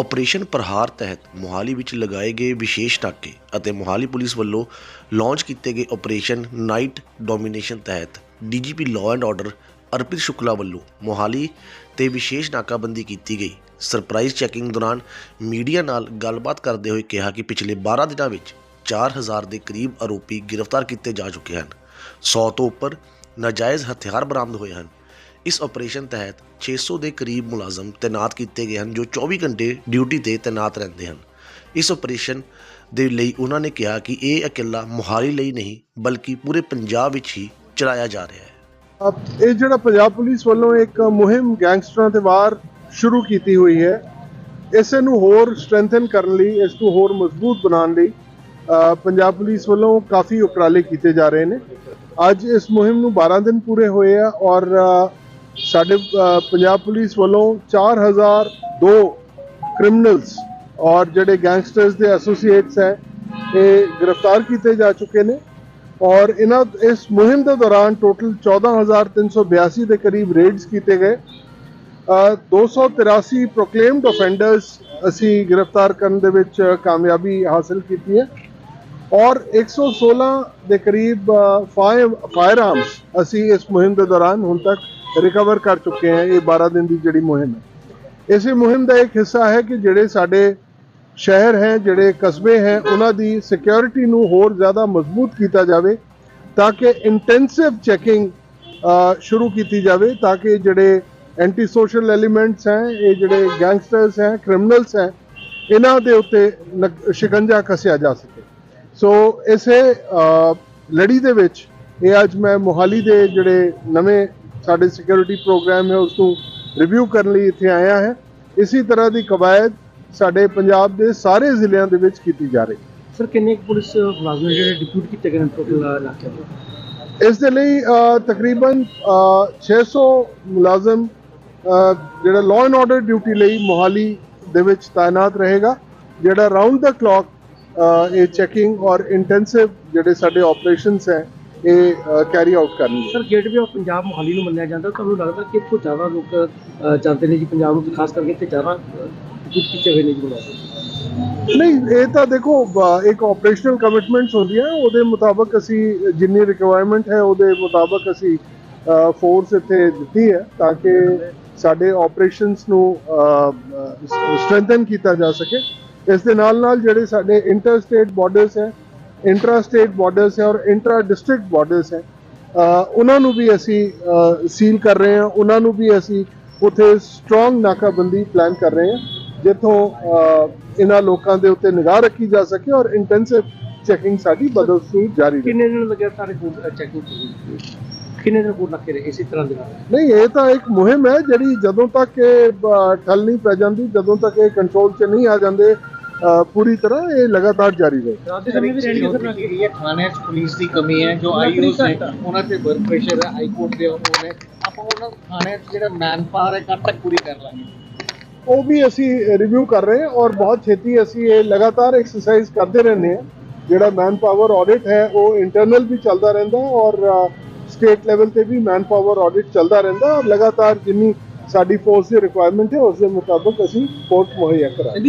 Operation ਪ੍ਰਹਾਰ ਤਹਿਤ ਮੋਹਾਲੀ ਵਿੱਚ ਲਗਾਏ ਗਏ ਵਿਸ਼ੇਸ਼ ਨਾਕੇ ਅਤੇ ਮੋਹਾਲੀ ਪੁਲਿਸ ਵੱਲੋਂ ਲਾਂਚ ਕੀਤੇ ਗਏ ਆਪਰੇਸ਼ਨ ਨਾਈਟ ਡੋਮੀਨੇਸ਼ਨ ਤਹਿਤ DGP law and order Arpit Shukla ਵੱਲੋਂ ਮੋਹਾਲੀ ਤੇ ਵਿਸ਼ੇਸ਼ ਨਾਕਾਬੰਦੀ ਕੀਤੀ ਗਈ। ਸਰਪ੍ਰਾਈਜ਼ ਚੈਕਿੰਗ ਦੌਰਾਨ ਮੀਡੀਆ ਨਾਲ ਗੱਲਬਾਤ ਕਰਦੇ ਹੋਏ ਕਿਹਾ ਕਿ ਪਿਛਲੇ 12 ਦਿਨਾਂ ਵਿੱਚ 4000 ਦੇ ਕਰੀਬ ਆਰੋਪੀ ਗ੍ਰਿਫਤਾਰ ਕੀਤੇ ਜਾ ਚੁੱਕੇ ਹਨ। 100 ਤੋਂ ਉੱਪਰ ਨਾਜਾਇਜ਼ ਹਥਿਆਰ ਬਰਾਮਦ ਹੋਏ ਹਨ। ਇਸ ਆਪਰੇਸ਼ਨ ਤਹਿਤ 600 ਦੇ ਕਰੀਬ ਮੁਲਾਜ਼ਮ ਤੈਨਾਤ ਕੀਤੇ ਗਏ ਹਨ, ਜੋ 24 ਘੰਟੇ ਡਿਊਟੀ ਤੇ ਤੈਨਾਤ ਰਹਿੰਦੇ ਹਨ। ਇਸ ਆਪਰੇਸ਼ਨ ਦੇ ਲਈ ਉਹਨਾਂ ਨੇ ਕਿਹਾ ਕਿ ਇਹ ਇਕੱਲਾ ਮੋਹਾਲੀ ਲਈ ਨਹੀਂ, ਬਲਕਿ ਪੂਰੇ ਪੰਜਾਬ ਵਿੱਚ ਹੀ ਚਲਾਇਆ ਜਾ ਰਿਹਾ ਹੈ। ਇਹ ਜਿਹੜਾ ਪੰਜਾਬ ਪੁਲਿਸ ਵੱਲੋਂ ਇੱਕ ਮੁਹਿੰਮ ਗੈਂਗਸਟਰਾਂ ਤੇ ਵਾਰ ਸ਼ੁਰੂ ਕੀਤੀ ਹੋਈ ਹੈ, ਇਸ ਨੂੰ ਹੋਰ ਸਟਰੈਂਥਨ ਕਰਨ ਲਈ, ਇਸ ਨੂੰ ਹੋਰ ਮਜ਼ਬੂਤ ਬਣਾਉਣ ਲਈ ਪੰਜਾਬ ਪੁਲਿਸ ਵੱਲੋਂ ਕਾਫੀ ਉਪਰਾਲੇ ਕੀਤੇ ਜਾ ਰਹੇ ਨੇ। ਅੱਜ ਇਸ ਮੁਹਿੰਮ ਨੂੰ 12 ਦਿਨ ਪੂਰੇ ਹੋਏ ਆ ਔਰ ਸਾਡੇ ਪੰਜਾਬ ਪੁਲਿਸ ਵੱਲੋਂ 4002 ਕ੍ਰਿਮੀਨਲਸ ਔਰ ਜਿਹੜੇ ਗੈਂਗਸਟਰਸ ਦੇ ਐਸੋਸੀਏਟਸ ਹੈ ਇਹ ਗ੍ਰਿਫਤਾਰ ਕੀਤੇ ਜਾ ਚੁੱਕੇ ਨੇ ਔਰ ਇਹਨਾਂ ਇਸ ਮੁਹਿੰਮ ਦੇ ਦੌਰਾਨ ਟੋਟਲ 14382 ਦੇ ਕਰੀਬ ਰੇਡਸ ਕੀਤੇ ਗਏ। ਅ, 283 ਪ੍ਰੋਕਲੇਮਡ ਆਫੈਂਡਰਸ ਅਸੀਂ ਗ੍ਰਿਫਤਾਰ ਕਰਨ ਦੇ ਵਿੱਚ ਕਾਮਯਾਬੀ ਹਾਸਲ ਕੀਤੀ ਹੈ ਔਰ 116 ਦੇ ਕਰੀਬ ਫਾਇਰ ਆਰਮਸ ਅਸੀਂ ਇਸ ਮੁਹਿੰਮ ਦੇ ਦੌਰਾਨ ਹੁਣ ਤੱਕ ਰਿਕਵਰ ਕਰ ਚੁੱਕੇ ਹਾਂ, ਇਹ 12 ਦਿਨ ਦੀ ਜਿਹੜੀ ਮੁਹਿੰਮ ਹੈ। ਇਸੇ ਮੁਹਿੰਮ ਦਾ ਇੱਕ ਹਿੱਸਾ ਹੈ ਕਿ ਜਿਹੜੇ ਸਾਡੇ ਸ਼ਹਿਰ ਹੈ, ਜਿਹੜੇ ਕਸਬੇ ਹੈ, ਉਹਨਾਂ ਦੀ ਸਿਕਿਉਰਿਟੀ ਨੂੰ ਹੋਰ ਜ਼ਿਆਦਾ ਮਜ਼ਬੂਤ ਕੀਤਾ ਜਾਵੇ ਤਾਂ ਕਿ ਇੰਟੈਂਸਿਵ ਚੈਕਿੰਗ ਸ਼ੁਰੂ ਕੀਤੀ ਜਾਵੇ ਤਾਂ ਕਿ ਜਿਹੜੇ ਐਂਟੀ ਸੋਸ਼ਲ ਐਲੀਮੈਂਟਸ ਹੈ, ਇਹ ਜਿਹੜੇ ਗੈਂਗਸਟਰਸ ਹੈ ਕ੍ਰਿਮੀਨਲਸ ਹੈ, ਇਹਨਾਂ ਦੇ ਉੱਤੇ ਨਕ- ਸ਼ਿਕੰਜਾ ਕੱਸਿਆ ਜਾ ਸਕੇ। ਸੋ ਇਸੇ ਲੜੀ ਦੇ ਵਿੱਚ ਇਹ ਅੱਜ ਮੈਂ ਮੋਹਾਲੀ ਦੇ ਜਿਹੜੇ ਨਵੇਂ ਸਾਡੇ ਸਿਕਿਉਰਿਟੀ ਪ੍ਰੋਗਰਾਮ ਹੈ ਉਸ ਨੂੰ ਰਿਵਿਊ ਕਰਨ ਲਈ ਇੱਥੇ ਆਇਆ ਹੈ। ਇਸੇ ਤਰ੍ਹਾਂ ਦੀ ਕਵਾਇਦ ਸਾਡੇ ਪੰਜਾਬ ਦੇ ਸਾਰੇ ਜ਼ਿਲ੍ਹਿਆਂ ਦੇ ਵਿੱਚ ਕੀਤੀ ਜਾ ਰਹੀ ਹੈ। ਸਰ ਕਿੰਨੇ ਪੁਲਿਸ ਮੁਲਾਜ਼ਮ ਜਿਹੜੇ ਡਿਪਿਊਟ ਕੀਤੇ ਗਏ ਨੇ ਟੋਟਲ ਇਲਾਕੇ ਇਸ ਦੇ ਲਈ ਤਕਰੀਬਨ ਅ, 600 ਮੁਲਾਜ਼ਮ ਜਿਹੜਾ ਲਾਅ ਐਂਡ ਆਰਡਰ ਡਿਊਟੀ ਲਈ ਮੋਹਾਲੀ ਦੇ ਵਿੱਚ ਤਾਇਨਾਤ ਰਹੇਗਾ ਜਿਹੜਾ ਰਾਉਂਡ ਦਾ ਕਲੌਕ ਇਹ ਚੈਕਿੰਗ ਔਰ ਇੰਟੈਂਸਿਵ ਜਿਹੜੇ ਸਾਡੇ ਆਪਰੇਸ਼ਨਸ ਹੈ ਇਹ ਕੈਰੀ ਆਊਟ ਕਰਨਗੇ। Sir gateway of Punjab Mohali ਨੂੰ ਮੰਨਿਆ ਜਾਂਦਾ ਤੁਹਾਨੂੰ ਲੱਗਦਾ ਕਿ ਇੱਥੋਂ ਜ਼ਿਆਦਾ ਲੋਕ ਅ, ਜਾਂਦੇ ਨੇ ਜੀ ਪੰਜਾਬ ਨੂੰ ਤੇ ਖਾਸ ਕਰਕੇ ਇੱਥੇ ਜ਼ਿਆਦਾ ਡਿਪਿਊਟ ਕੀਤੇ ਹੋਏ ਨੇ ਜੀ ਮੁਲਾਜ਼ਮ ਨਹੀਂ ਇਹ ਤਾਂ ਦੇਖੋ ਬ- ਇੱਕ ਆਪਰੇਸ਼ਨਲ ਕਮਿਟਮੈਂਟਸ ਹੁੰਦੀਆਂ ਉਹਦੇ ਮੁਤਾਬਕ ਅਸੀਂ ਜਿੰਨੀ ਰਿਕੁਆਇਰਮੈਂਟ ਹੈ ਉਹਦੇ ਮੁਤਾਬਕ ਅਸੀਂ ਫੋਰਸ ਇੱਥੇ ਦਿੱਤੀ ਹੈ ਤਾਂ ਕਿ ਸਾਡੇ ਆਪਰੇਸ਼ਨਸ ਨੂੰ ਸਟਰੈਂਥਨ ਕੀਤਾ ਜਾ ਸਕੇ। ਇਸ ਦੇ ਨਾਲ ਨਾਲ ਜਿਹੜੇ ਸਾਡੇ ਇੰਟਰ ਸਟੇਟ ਬਾਰਡਰਸ ਹੈ ਇੰਟਰਾ ਸਟੇਟ ਬਾਰਡਰਸ ਹੈ ਔਰ ਇੰਟਰਾ ਡਿਸਟ੍ਰਿਕਟ ਬਾਰਡਰਸ ਹੈ ਉਹਨਾਂ ਨੂੰ ਵੀ ਅਸੀਂ ਸੀਲ ਕਰ ਰਹੇ ਹਾਂ ਉਹਨਾਂ ਨੂੰ ਵੀ ਅਸੀਂ ਉੱਥੇ ਸਟਰੋਂਗ ਨਾਕਾਬੰਦੀ ਪਲਾਨ ਕਰ ਰਹੇ ਹਾਂ ਜਿੱਥੋਂ ਇਹਨਾਂ ਲੋਕਾਂ ਦੇ ਉੱਤੇ ਨਿਗਾਹ ਰੱਖੀ ਜਾ ਸਕੇ ਔਰ ਇੰਟੈਂਸਿਵ ਚੈਕਿੰਗ ਸਾਡੀ ਬਦਸਤੂਰ ਜਾਰੀ ਰਹੇ ਕਿੰਨੇ ਦਿਨ ਲੱਗਿਆ ਸਾਰੇ ਚੈਕਿੰਗ ਕਿੰਨੇ ਦਿਨ ਰਿਪੋਰਟ ਲੱਗੇ ਰਹੇ ਇਸੇ ਤਰ੍ਹਾਂ ਦੇ ਨਾਲ ਨਹੀਂ ਇਹ ਤਾਂ ਇੱਕ ਮੁਹਿੰਮ ਹੈ ਜਿਹੜੀ ਜਦੋਂ ਤੱਕ ਇਹ ਠੱਲ ਨਹੀਂ ਪੈ ਜਾਂਦੀ ਜਦੋਂ ਤੱਕ ਇਹ ਕੰਟਰੋਲ 'ਚ ਨਹੀਂ ਆ ਜਾਂਦੇ ਪੂਰੀ ਤਰ੍ਹਾਂ ਇਹ ਲਗਾਤਾਰ ਜਾਰੀ ਰਹੇ। ਰਾਤ ਦੇ ਸਮੇਂ ਵੀ ਰਹਿਣਗੇ ਸਰ ਨਾ ਇਹ ਥਾਣੇ 'ਚ ਪੁਲਿਸ ਦੀ ਕਮੀ ਹੈ ਜੋ ਆਈਓਸ ਨੇ ਉਹਨਾਂ ਤੇ ਵਰਕ ਪ੍ਰੈਸ਼ਰ ਹੈ ਹਾਈ ਕੋਰਟ ਦੇ ਉਹ ਨੇ ਆਪਾਂ ਉਹਨਾਂ ਥਾਣੇ 'ਚ ਜਿਹੜਾ ਮੈਨ ਪਾਵਰ ਹੈ ਕਦ ਤੱਕ ਪੂਰੀ ਕਰ ਲਾਂਗੇ। ਉਹ ਵੀ ਅਸੀਂ ਰਿਵਿਊ ਕਰ ਰਹੇ ਹਾਂ ਔਰ ਬਹੁਤ ਛੇਤੀ ਅਸੀਂ ਇਹ ਲਗਾਤਾਰ ਐਕਸਰਸਾਈਜ਼ ਕਰਦੇ ਰਹਿੰਦੇ ਹਾਂ। ਜਿਹੜਾ ਮੈਨ ਪਾਵਰ ਆਡਿਟ ਹੈ ਉਹ ਇੰਟਰਨਲ ਵੀ ਚੱਲਦਾ ਰਹਿੰਦਾ ਔਰ ਸਟੇਟ ਲੈਵਲ ਤੇ ਵੀ ਮੈਨ ਪਾਵਰ ਆਡਿਟ ਚੱਲਦਾ ਰਹਿੰਦਾ ਔਰ ਲਗਾਤਾਰ ਜਿੰਨੀ ਸਾਡੀ ਫੋਰਸ ਦੀ ਰਿਕੁਆਇਰਮੈਂਟ ਹੈ ਉਸ ਦੇ ਮੁਤਾਬਕ ਅਸੀਂ ਫੋਰਸ ਮੁਹੱਈਆ ਕਰਾਂਗੇ।